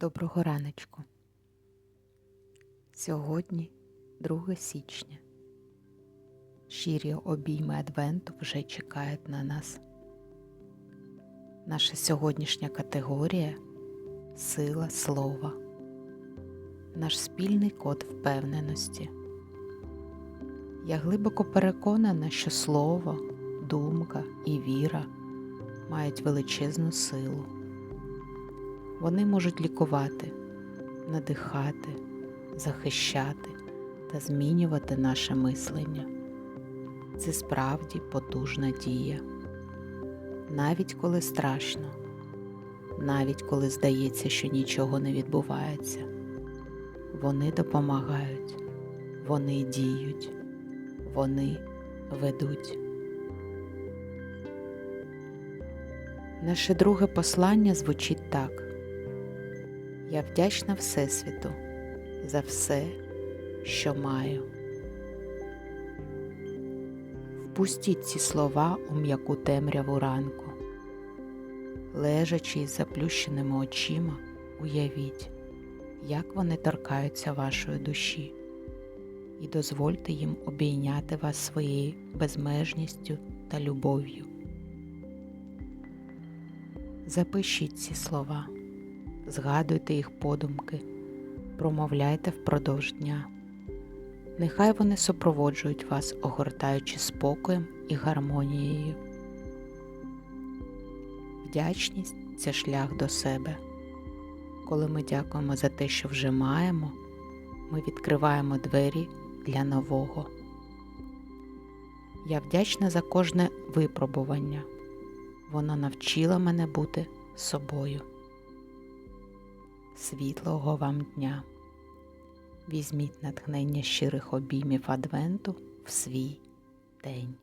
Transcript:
Доброго раночку. Сьогодні 2 січня. Щирі обійми Адвенту вже чекають на нас. Наша сьогоднішня категорія сила слова, наш спільний код впевненості. Я глибоко переконана, що слово, думка і віра мають величезну силу. Вони можуть лікувати, надихати, захищати та змінювати наше мислення. Це справді потужна дія. Навіть коли страшно, навіть коли здається, що нічого не відбувається, вони допомагають, вони діють, вони ведуть. Наше друге послання звучить так. Я вдячна Всесвіту за все, що маю. Впустіть ці слова у м'яку темряву ранку. Лежачи із заплющеними очима, уявіть, як вони торкаються вашої душі, і дозвольте їм обійняти вас своєю безмежністю та любов'ю. Запишіть ці слова, згадуйте їх подумки, промовляйте впродовж дня. Нехай вони супроводжують вас, огортаючи спокоєм і гармонією. Вдячність це шлях до себе. Коли ми дякуємо за те, що вже маємо, ми відкриваємо двері для нового. Я вдячна за кожне випробування. Вона навчила мене бути собою. Світлого вам дня! Візьміть натхнення щирих обіймів Адвенту в свій день.